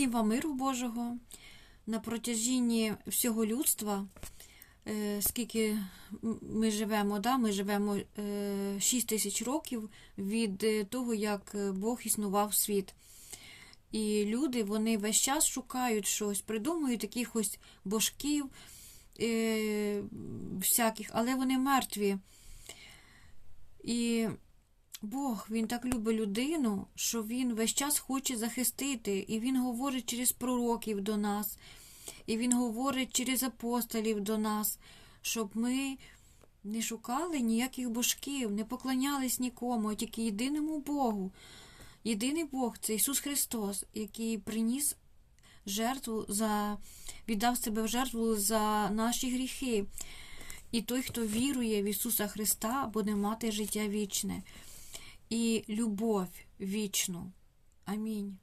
Всім вам миру Божого на протяжінні всього людства, е, скільки ми живемо, да? ми живемо 6 тисяч років від е, того, як е, Бог існував світ. І люди вони весь час шукають щось, придумують якихось божків е, всяких, але вони мертві. І Бог, він так любить людину, що він весь час хоче захистити, і він говорить через пророків до нас, і він говорить через апостолів до нас, щоб ми не шукали ніяких божків, не поклонялись нікому, а тільки єдиному Богу. Єдиний Бог це Ісус Христос, який приніс жертву за віддав себе в жертву за наші гріхи. І той, хто вірує в Ісуса Христа, буде мати життя вічне і любов вічну. Амінь.